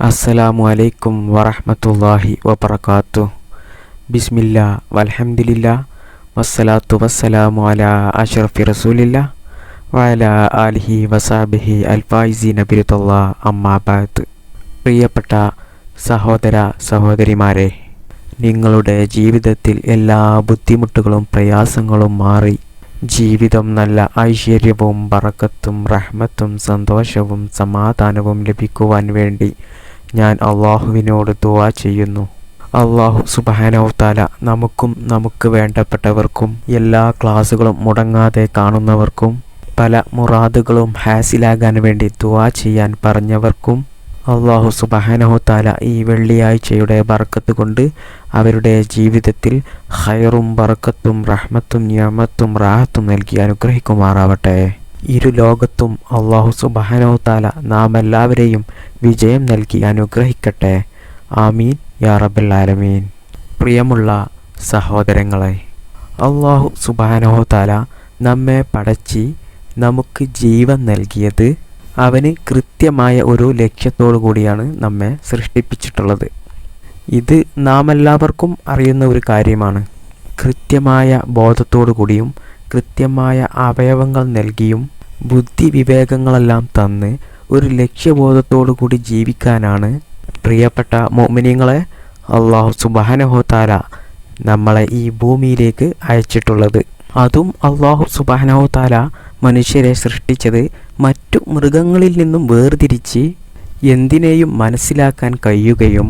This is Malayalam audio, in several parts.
അസ്സലാമു അലൈക്കും വറഹ്മത്തുള്ളാഹി വബർക്കാത്തു ബിസ്മില്ല വൽഹംദുലില്ല വസ്സലാത്തു വസ്സലാമു അല അഷറഫി റസൂലില്ല വല ആലിഹി വസാബിഹി അൽഫായിസി നബിരുത്തുള്ള അമ്മാബാദ് പ്രിയപ്പെട്ട സഹോദര സഹോദരിമാരെ നിങ്ങളുടെ ജീവിതത്തിൽ എല്ലാ ബുദ്ധിമുട്ടുകളും പ്രയാസങ്ങളും മാറി. ജീവിതം നല്ല ഐശ്വര്യവും പറക്കത്തും റഹ്മത്തും സന്തോഷവും സമാധാനവും ലഭിക്കുവാൻ വേണ്ടി ഞാൻ അള്ളാഹുവിനോട് ദുവാ ചെയ്യുന്നു. അള്ളാഹു സുബാനവത്താല നമുക്കും നമുക്ക് വേണ്ടപ്പെട്ടവർക്കും എല്ലാ ക്ലാസ്സുകളും മുടങ്ങാതെ കാണുന്നവർക്കും പല മുറാദുകളും ഹാസിലാകാൻ വേണ്ടി ദുവാ ചെയ്യാൻ പറഞ്ഞവർക്കും അള്ളാഹു സുബാനഹുത്താല ഈ വെള്ളിയാഴ്ചയുടെ ബർക്കത്ത് കൊണ്ട് അവരുടെ ജീവിതത്തിൽ ഹയറും ബർക്കത്തും റഹ്മത്തും ഞാമത്തും റാഹത്തും നൽകി അനുഗ്രഹിക്കുമാറാവട്ടെ. ഇരു ലോകത്തും അള്ളാഹു താല നാം എല്ലാവരെയും വിജയം നൽകി അനുഗ്രഹിക്കട്ടെ. ആമീൻ. യാ റബ്ബൽ ആലമീൻ. പ്രിയമുള്ള സഹോദരങ്ങളെ അള്ളാഹു താല നമ്മെ പടച്ചി നമുക്ക് ജീവൻ നൽകിയത് അവന് കൃത്യമായ ഒരു ലക്ഷ്യത്തോടു കൂടിയാണ് നമ്മെ സൃഷ്ടിപ്പിച്ചിട്ടുള്ളത്. ഇത് നാം എല്ലാവർക്കും അറിയുന്ന ഒരു കാര്യമാണ്. കൃത്യമായ ബോധത്തോടു കൂടിയും കൃത്യമായ അവയവങ്ങൾ നൽകിയും ബുദ്ധി വിവേകങ്ങളെല്ലാം തന്ന് ഒരു ലക്ഷ്യബോധത്തോടു കൂടി ജീവിക്കാനാണ് പ്രിയപ്പെട്ട മോമിനിയങ്ങളെ അള്ളാഹു സുബാനഹോത്താര നമ്മളെ ഈ ഭൂമിയിലേക്ക് അയച്ചിട്ടുള്ളത്. അതും അള്ളാഹു സുബാനഹോത്താര മനുഷ്യരെ സൃഷ്ടിച്ചത് മറ്റു മൃഗങ്ങളിൽ നിന്നും വേർതിരിച്ച് എന്തിനേയും മനസ്സിലാക്കാൻ കഴിയുകയും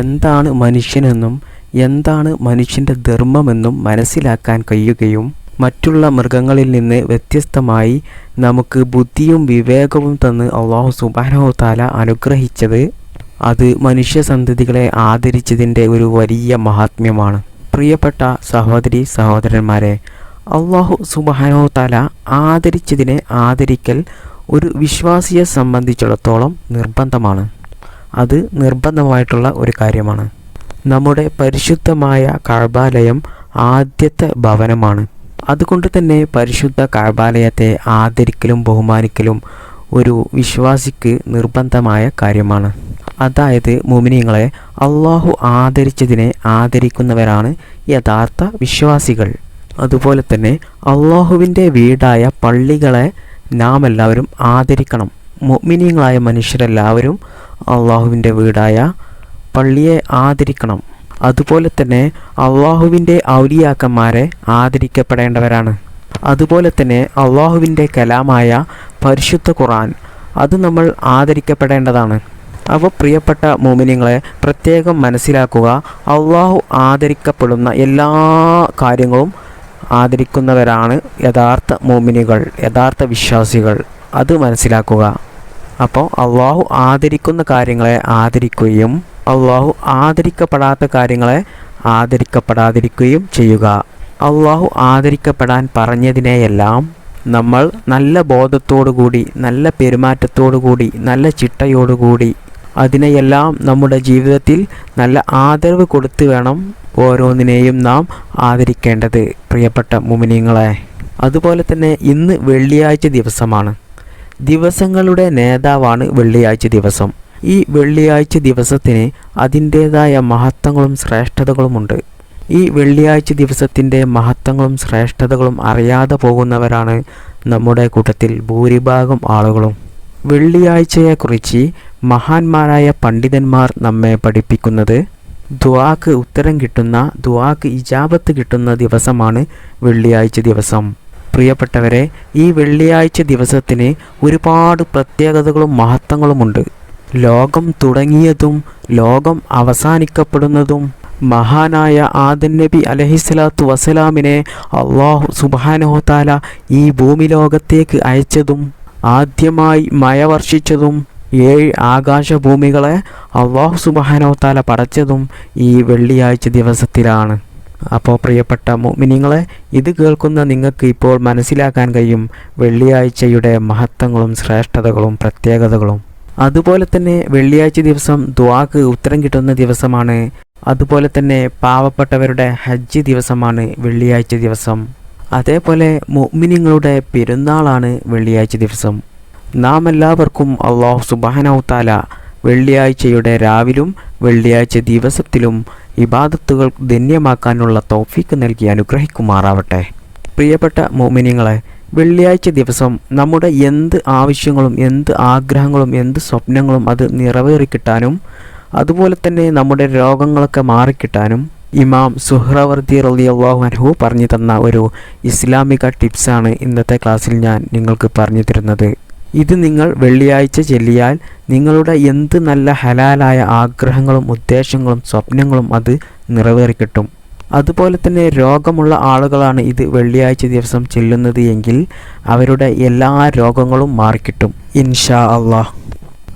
എന്താണ് മനുഷ്യനെന്നും എന്താണ് മനുഷ്യന്റെ ധർമ്മമെന്നും മനസ്സിലാക്കാൻ കഴിയുകയും മറ്റുള്ള മൃഗങ്ങളിൽ നിന്ന് വ്യത്യസ്തമായി നമുക്ക് ബുദ്ധിയും വിവേകവും തന്ന് അള്ളാഹു താല അനുഗ്രഹിച്ചത് അത് മനുഷ്യസന്തതികളെ ആദരിച്ചതിന്റെ ഒരു വലിയ മഹാത്മ്യമാണ്. പ്രിയപ്പെട്ട സഹോദരി സഹോദരന്മാരെ അള്ളാഹു താല ആദരിച്ചതിനെ ആദരിക്കൽ ഒരു വിശ്വാസിയെ സംബന്ധിച്ചിടത്തോളം നിർബന്ധമാണ്. അത് നിർബന്ധമായിട്ടുള്ള ഒരു കാര്യമാണ്. നമ്മുടെ പരിശുദ്ധമായ കഴബാലയം ആദ്യത്തെ ഭവനമാണ്. അതുകൊണ്ട് തന്നെ പരിശുദ്ധ കാബാലയത്തെ ആദരിക്കലും ബഹുമാനിക്കലും ഒരു വിശ്വാസിക്ക് നിർബന്ധമായ കാര്യമാണ്. അതായത് മോമിനിയങ്ങളെ അള്ളാഹു ആദരിച്ചതിനെ ആദരിക്കുന്നവരാണ് യഥാർത്ഥ വിശ്വാസികൾ. അതുപോലെ തന്നെ അള്ളാഹുവിന്റെ വീടായ പള്ളികളെ നാം എല്ലാവരും ആദരിക്കണം. മൊമിനിയങ്ങളായ മനുഷ്യരെല്ലാവരും അള്ളാഹുവിന്റെ വീടായ പള്ളിയെ ആദരിക്കണം. അതുപോലെ തന്നെ അള്ളാഹുവിന്റെ ഔലിയാക്കന്മാരെ ആദരിക്കപ്പെടേണ്ടവരാണ്. അതുപോലെ തന്നെ അള്ളാഹുവിന്റെ കലാമായ പരിശുദ്ധ ഖുറാൻ അത് നമ്മൾ ആദരിക്കപ്പെടേണ്ടതാണ്. അവ പ്രിയപ്പെട്ട മോമിനിയങ്ങളെ പ്രത്യേകം മനസ്സിലാക്കുക അള്ളാഹു ആദരിക്കപ്പെടുന്ന എല്ലാ കാര്യങ്ങളും ആദരിക്കുന്നവരാണ് യഥാർത്ഥ മോമിനികൾ യഥാർത്ഥ വിശ്വാസികൾ. അത് മനസ്സിലാക്കുക. അപ്പോൾ അള്ളാഹു ആദരിക്കുന്ന കാര്യങ്ങളെ ആദരിക്കുകയും അള്ളാഹു ആദരിക്കപ്പെടാത്ത കാര്യങ്ങളെ ആദരിക്കപ്പെടാതിരിക്കുകയും ചെയ്യുക. അള്ളാഹു ആദരിക്കപ്പെടാൻ പറഞ്ഞതിനെയെല്ലാം നമ്മൾ നല്ല ബോധത്തോടുകൂടി നല്ല പെരുമാറ്റത്തോടുകൂടി നല്ല ചിട്ടയോടുകൂടി അതിനെയെല്ലാം നമ്മുടെ ജീവിതത്തിൽ നല്ല ആദരവ് കൊടുത്തു വേണം ഓരോന്നിനെയും നാം ആദരിക്കേണ്ടത് പ്രിയപ്പെട്ട മുമിനിങ്ങളെ. അതുപോലെ തന്നെ ഇന്ന് വെള്ളിയാഴ്ച ദിവസമാണ്. ദിവസങ്ങളുടെ നേതാവാണ് വെള്ളിയാഴ്ച ദിവസം. ഈ വെള്ളിയാഴ്ച ദിവസത്തിന് അതിന്റേതായ മഹത്വങ്ങളും ശ്രേഷ്ഠതകളുമുണ്ട്. ഈ വെള്ളിയാഴ്ച ദിവസത്തിന്റെ മഹത്വങ്ങളും ശ്രേഷ്ഠതകളും അറിയാതെ പോകുന്നവരാണ് നമ്മുടെ കൂട്ടത്തിൽ ഭൂരിഭാഗം ആളുകളും. വെള്ളിയാഴ്ചയെക്കുറിച്ച് മഹാന്മാരായ പണ്ഡിതന്മാർ നമ്മെ പഠിപ്പിക്കുന്നത് ദ്വാക്ക് ഉത്തരം കിട്ടുന്ന ദ്വാക്ക് ഇജാബത്ത് കിട്ടുന്ന ദിവസമാണ് വെള്ളിയാഴ്ച ദിവസം. പ്രിയപ്പെട്ടവരെ ഈ വെള്ളിയാഴ്ച ദിവസത്തിന് ഒരുപാട് പ്രത്യേകതകളും മഹത്വങ്ങളുമുണ്ട്. ലോകം തുടങ്ങിയതും ലോകം അവസാനിക്കപ്പെടുന്നതും മഹാനായ ആദൻ നബി അലഹിസ്ലാത്തു വസലാമിനെ അള്ളാഹു സുബാനോത്താല ഈ ഭൂമി ലോകത്തേക്ക് അയച്ചതും ആദ്യമായി മഴ വർഷിച്ചതും ഏഴ് ആകാശഭൂമികളെ അള്ളാഹു സുബാനോത്താല പടച്ചതും ഈ വെള്ളിയാഴ്ച ദിവസത്തിലാണ്. അപ്പോൾ പ്രിയപ്പെട്ട മിനിങ്ങളെ ഇത് കേൾക്കുന്ന നിങ്ങൾക്ക് ഇപ്പോൾ മനസ്സിലാക്കാൻ കഴിയും വെള്ളിയാഴ്ചയുടെ മഹത്വങ്ങളും ശ്രേഷ്ഠതകളും പ്രത്യേകതകളും. അതുപോലെ തന്നെ വെള്ളിയാഴ്ച ദിവസം ദ്വാക്ക് ഉത്തരം കിട്ടുന്ന ദിവസമാണ്. അതുപോലെ തന്നെ പാവപ്പെട്ടവരുടെ ഹജ്ജ് ദിവസമാണ് വെള്ളിയാഴ്ച ദിവസം. അതേപോലെ മുഅ്മിനീങ്ങളുടെ പെരുന്നാളാണ് വെള്ളിയാഴ്ച ദിവസം. നാം എല്ലാവർക്കും അള്ളാഹു സുബാനൌത്താല വെള്ളിയാഴ്ചയുടെ രാവിലും വെള്ളിയാഴ്ച ദിവസത്തിലും ഇബാദത്തുകൾ ധന്യമാക്കാനുള്ള തോഫീക്ക് നൽകി അനുഗ്രഹിക്കുമാറാവട്ടെ. പ്രിയപ്പെട്ട മോമിനിങ്ങളെ വെള്ളിയാഴ്ച ദിവസം നമ്മുടെ എന്ത് ആവശ്യങ്ങളും എന്ത് ആഗ്രഹങ്ങളും എന്ത് സ്വപ്നങ്ങളും അത് നിറവേറിക്കിട്ടാനും അതുപോലെ തന്നെ നമ്മുടെ രോഗങ്ങളൊക്കെ മാറിക്കിട്ടാനും ഇമാം സുഹ്രവർദി റളിയല്ലാഹു അനഹു പറഞ്ഞു തന്ന ഒരു ഇസ്ലാമിക ടിപ്സാണ് ഇന്നത്തെ ക്ലാസ്സിൽ ഞാൻ നിങ്ങൾക്ക് പറഞ്ഞു തരുന്നത്. ഇത് നിങ്ങൾ വെള്ളിയാഴ്ച ചെല്ലിയാൽ നിങ്ങളുടെ എന്ത് നല്ല ഹലാലായ ആഗ്രഹങ്ങളും ഉദ്ദേശങ്ങളും സ്വപ്നങ്ങളും അത് നിറവേറിക്കിട്ടും. അതുപോലെ തന്നെ രോഗമുള്ള ആളുകളാണ് ഇത് വെള്ളിയാഴ്ച ദിവസം ചെല്ലുന്നത് എങ്കിൽ അവരുടെ എല്ലാ രോഗങ്ങളും മാറിക്കിട്ടും. ഇൻഷാ അള്ളാഹ്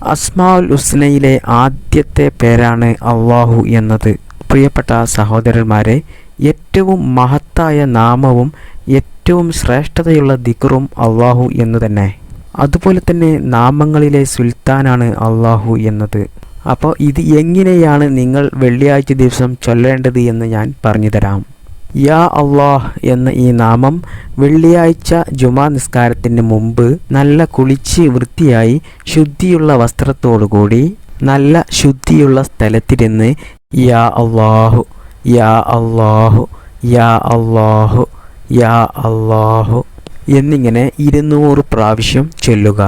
അസ്മാഉൽ ഹുസ്നയിലെ ആദ്യത്തെ പേരാണ് അള്ളാഹു എന്നത്. പ്രിയപ്പെട്ട സഹോദരന്മാരെ ഏറ്റവും മഹത്തായ നാമവും ഏറ്റവും ശ്രേഷ്ഠതയുള്ള ദിക്റും അള്ളാഹു എന്നു തന്നെ. അതുപോലെ തന്നെ നാമങ്ങളിലെ സുൽത്താനാണ് അള്ളാഹു എന്നത്. അപ്പോൾ ഇത് എങ്ങനെയാണ് നിങ്ങൾ വെള്ളിയാഴ്ച ദിവസം ചൊല്ലേണ്ടത് എന്ന് ഞാൻ പറഞ്ഞു തരാം. യാ അള്ളാഹ് എന്ന ഈ നാമം വെള്ളിയാഴ്ച ജുമാ നിസ്കാരത്തിന് മുമ്പ് നല്ല കുളിച്ച് വൃത്തിയായി ശുദ്ധിയുള്ള വസ്ത്രത്തോടുകൂടി നല്ല ശുദ്ധിയുള്ള സ്ഥലത്തിരുന്ന് യാ അള്ളാഹു യാ അള്ളാഹു യാ അള്ളാഹു യാ അള്ളാഹു എന്നിങ്ങനെ ഇരുന്നൂറ് പ്രാവശ്യം ചൊല്ലുക.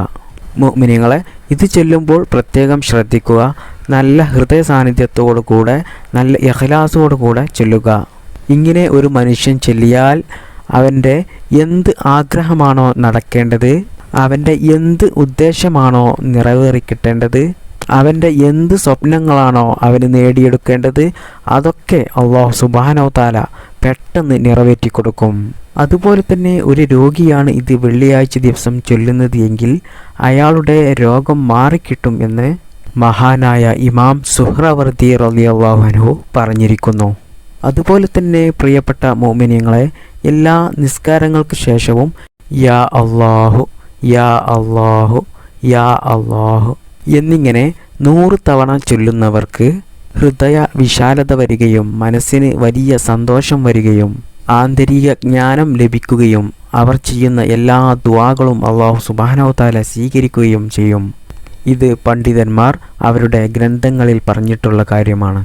മുഅ്മിനീങ്ങളെ ഇത് ചെല്ലുമ്പോൾ പ്രത്യേകം ശ്രദ്ധിക്കുക നല്ല ഹൃദയ സാന്നിധ്യത്തോടു കൂടെ നല്ല യഹലാസോടു കൂടെ ചെല്ലുക. ഇങ്ങനെ ഒരു മനുഷ്യൻ ചെല്ലിയാൽ അവന്റെ എന്ത് ആഗ്രഹമാണോ നടക്കേണ്ടത് അവന്റെ എന്ത് ഉദ്ദേശമാണോ നിറവേറിക്കിട്ടേണ്ടത് അവന്റെ എന്ത് സ്വപ്നങ്ങളാണോ അവന് നേടിയെടുക്കേണ്ടത് അതൊക്കെ അള്ളാഹു സുബാനോ താല പെട്ടെന്ന് നിറവേറ്റി കൊടുക്കും. അതുപോലെ തന്നെ ഒരു രോഗിയാണ് ഇത് വെള്ളിയാഴ്ച ദിവസം ചൊല്ലുന്നത് എങ്കിൽ അയാളുടെ രോഗം മാറിക്കിട്ടും എന്ന് മഹാനായ ഇമാം സുഹ്രവർദി റലിയല്ലാഹുനു പറഞ്ഞിരിക്കുന്നു. അതുപോലെ തന്നെ പ്രിയപ്പെട്ട മോമിനിയങ്ങളെ എല്ലാ നിസ്കാരങ്ങൾക്ക് ശേഷവും യാ അള്ളാഹു യാ അള്ളാഹു യാ അള്ളാഹു എന്നിങ്ങനെ നൂറ് തവണ ചൊല്ലുന്നവർക്ക് ഹൃദയ വിശാലത വരികയും മനസ്സിന് വലിയ സന്തോഷം വരികയും ആന്തരിക ജ്ഞാനം ലഭിക്കുകയും അവർ ചെയ്യുന്ന എല്ലാ ദ്വാകളും അള്ളാഹു സുബാനവതാല സ്വീകരിക്കുകയും ചെയ്യും. ഇത് പണ്ഡിതന്മാർ അവരുടെ ഗ്രന്ഥങ്ങളിൽ പറഞ്ഞിട്ടുള്ള കാര്യമാണ്.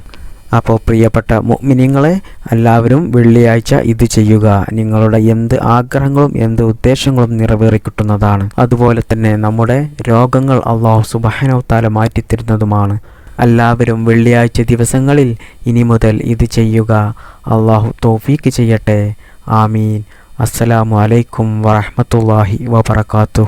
അപ്പോൾ പ്രിയപ്പെട്ട മുഅ്മിനീങ്ങളെ എല്ലാവരും വെള്ളിയാഴ്ച ഇത് ചെയ്യുക. നിങ്ങളുടെ എന്ത് ആഗ്രഹങ്ങളും എന്ത് ഉദ്ദേശങ്ങളും നിറവേറിക്കിട്ടുന്നതാണ്. അതുപോലെ തന്നെ നമ്മുടെ രോഗങ്ങൾ അള്ളാഹു സുബാനവത്താല മാറ്റിത്തരുന്നതുമാണ്. എല്ലാവരും വെള്ളിയാഴ്ച ദിവസങ്ങളിൽ ഇനി മുതൽ ഇത് ചെയ്യുക. അള്ളാഹു തോഫീക്ക് ചെയ്യട്ടെ. ആമീൻ. അസ്സലാമു അലൈക്കും വറഹമത്തല്ലാഹി വബർക്കാത്തു